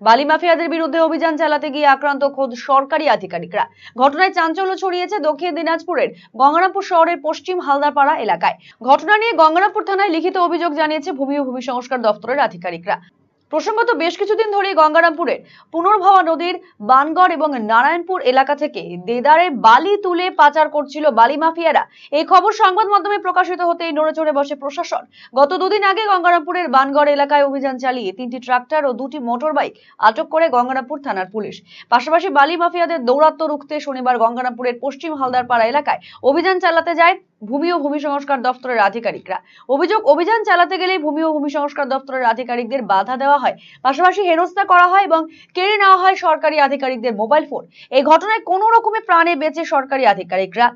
বালি মাফিয়াদের বিরুদ্ধে অভিযান চালাতে গিয়ে আক্রান্ত খোদ সরকারি আধিকারিকরা। ঘটনায় চাঞ্চল্য ছড়িয়েছে দক্ষিণ দিনাজপুরের গঙ্গারামপুর শহরের পশ্চিম হালদারপাড়া এলাকায়। ঘটনা নিয়ে গঙ্গারামপুর থানায় লিখিত অভিযোগ জানিয়েছে ভূমি ও ভূমি সংস্কার দপ্তরের আধিকারিকরা। প্রসঙ্গত বেশ কিছুদিন ধরে গঙ্গারামপুরের পুনর্ভবা নদীর বানগড় এবং নারায়ণপুর এলাকা থেকে দেদারে বালি তুলে পাচার করছিল বালি মাফিয়ারা। এই খবর সংবাদ মাধ্যমে প্রকাশিত হতেই নড়েচড়ে বসে প্রশাসন। গত দুদিন আগে গঙ্গারামপুরের বানগড় এলাকায় অভিযান চালিয়ে তিনটি ট্রাক্টর ও দুটি মোটর বাইক আটক করে গঙ্গারামপুর থানার পুলিশ। পাশাপাশি বালি মাফিয়াদের দৌরাত্ম্য রুখতে শনিবার গঙ্গারামপুরের পশ্চিম হালদারপাড়া এলাকায় অভিযান চালাতে যায় ভূমি ও ভূমি সংস্কার দপ্তরের আধিকারিকরা। অভিযোগ, অভিযান চালাতে গেলেই ভূমি ও ভূমি সংস্কার দপ্তরের আধিকারিকদের বাধা দেওয়া হয় পাশাপাশি হেনস্থা করা হয় এবং কেড়ে নেওয়া হয় সরকারি আধিকারিকদের মোবাইল ফোন এই ঘটনায় কোনো রকমে প্রাণে বেঁচে সরকারি আধিকারিকরা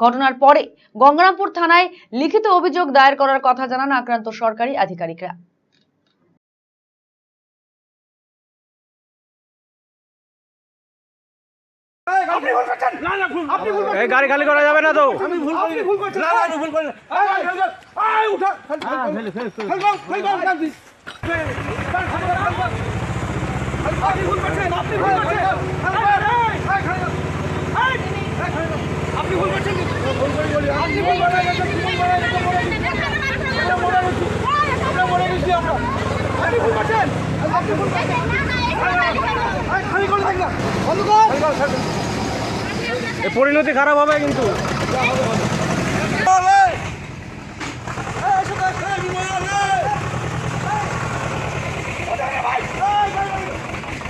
ঘটনার পরে গঙ্গারামপুর থানায় লিখিত অভিযোগ দায়ের করার কথা জানান আক্রান্ত সরকারি আধিকারিকরা আপনি ভুল করছেন না না ভুল আপনি ভুল এই গাড়ি খালি করা যাবে না তো আমি ভুল করি ভুল করছেন না না ভুল করি এই আপনি ভুল করছেন আপনি ভুল করছেন। আপনি ভুল আপনি ভুল আপনি ভুল আপনি ভুল পরিণতি খারাপ হবে কিন্তু এই, এই, আপনি ভুল করছেন গাড়ি অফিসে এটা এটা করা হবে না তো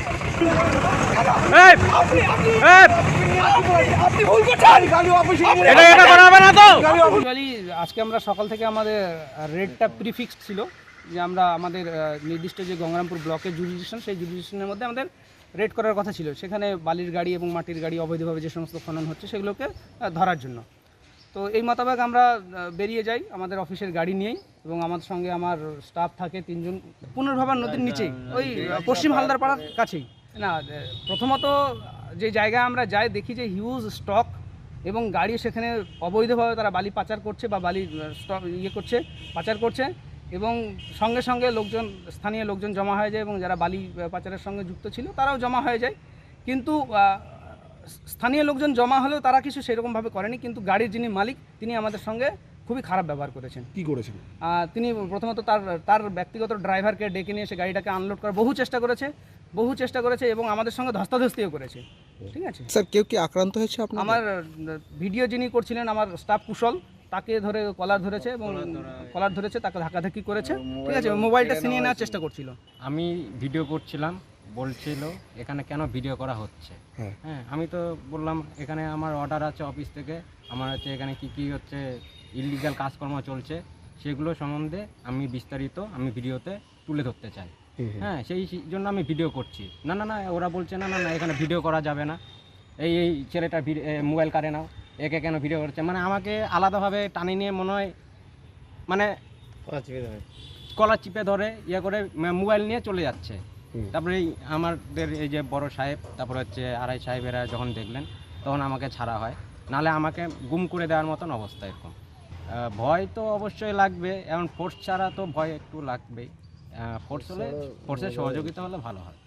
অ্যাকচুয়ালি আজকে আমরা সকাল থেকে আমাদের রেটটা প্রিফিক্সড ছিল যে আমরা আমাদের নির্দিষ্ট যে গঙ্গারামপুর ব্লকের জুডিশন সেই জুডিশনের মধ্যে আমাদের রেড করার কথা ছিল। সেখানে বালির গাড়ি এবং মাটির গাড়ি অবৈধভাবে যে সমস্ত খনন হচ্ছে সেগুলোকে ধরার জন্য। তো এই মোতাবেক আমরা বেরিয়ে যাই আমাদের অফিসের গাড়ি নিয়েই এবং আমার সঙ্গে আমার স্টাফ থাকে তিনজন পুনর্ভাবার নদীর নিচেই ওই আহ, পশ্চিম হালদারপাড়ার কাছেই। না প্রথমত যে জায়গায় আমরা যাই দেখি যে হিউজ স্টক এবং গাড়ি সেখানে অবৈধভাবে তারা বালি পাচার করছে বা বালি স্টক ইয়ে করছে, পাচার করছে এবং সঙ্গে সঙ্গে লোকজন, স্থানীয় লোকজন জমা হয়ে যায় এবং যারা বালি পাচারের সঙ্গে যুক্ত ছিল তারাও জমা হয়ে যায়। কিন্তু স্থানীয় লোকজন জমা হলেও তারা কিছু সেরকমভাবে করেনি। কিন্তু গাড়ির যিনি মালিক, তিনি আমাদের সঙ্গে খুবই খারাপ ব্যবহার করেছেন। কি করেছেন? তিনি প্রথমত তার তার ব্যক্তিগত ড্রাইভারকে ডেকে নিয়ে এসে গাড়িটাকে আনলোড করার বহু চেষ্টা করেছে বহু চেষ্টা করেছে এবং আমাদের সঙ্গে ধস্তাধস্তিও করেছে। ঠিক আছে? স্যার কেউ কি আক্রান্ত হয়েছে আপনার আমার ভিডিও যিনি করছিলেন আমার স্টাফ কুশল তাকে ধরে কলার ধরেছে এবং কলার ধরেছে তাকে ধাক্কাধাক্কি করেছে। ঠিক আছে? মোবাইলটা ছিনিয়ে নেওয়ার চেষ্টা করছিল। আমি ভিডিও করছিলাম বলছিল এখানে কেন ভিডিও করা হচ্ছে? হ্যাঁ। হ্যাঁ আমি তো বললাম এখানে আমার অর্ডার আছে অফিস থেকে আমার হচ্ছে এখানে কি কি হচ্ছে ইলিগাল কাজকর্ম চলছে সেগুলো সম্বন্ধে আমি বিস্তারিত আমি ভিডিওতে তুলে ধরতে চাই। হ্যাঁ সেই জন্য আমি ভিডিও করছি। না না না ওরা বলছে না না না এখানে ভিডিও করা যাবে না। এই এই ছেলেটা মোবাইল কারে নাও একে কেন ভিডিও করছে? মানে আমাকে আলাদাভাবে টানি নিয়ে মনে হয় মানে কলার চিপে ধরে। ইয়ে করে মোবাইল নিয়ে চলে যাচ্ছে। তারপরে এই আমাদের এই যে বড় সাহেব তারপরে হচ্ছে আড়াই সাহেবেরা যখন দেখলেন তখন আমাকে ছাড়া হয়। নালে আমাকে গুম করে দেওয়ার মতন অবস্থা এরকম। ভয় তো অবশ্যই লাগবে এখন ফোর্স ছাড়া তো ভয় একটু লাগবেই। ফোর্স হলে ফোর্সের সহযোগিতা হলে ভালো হয়।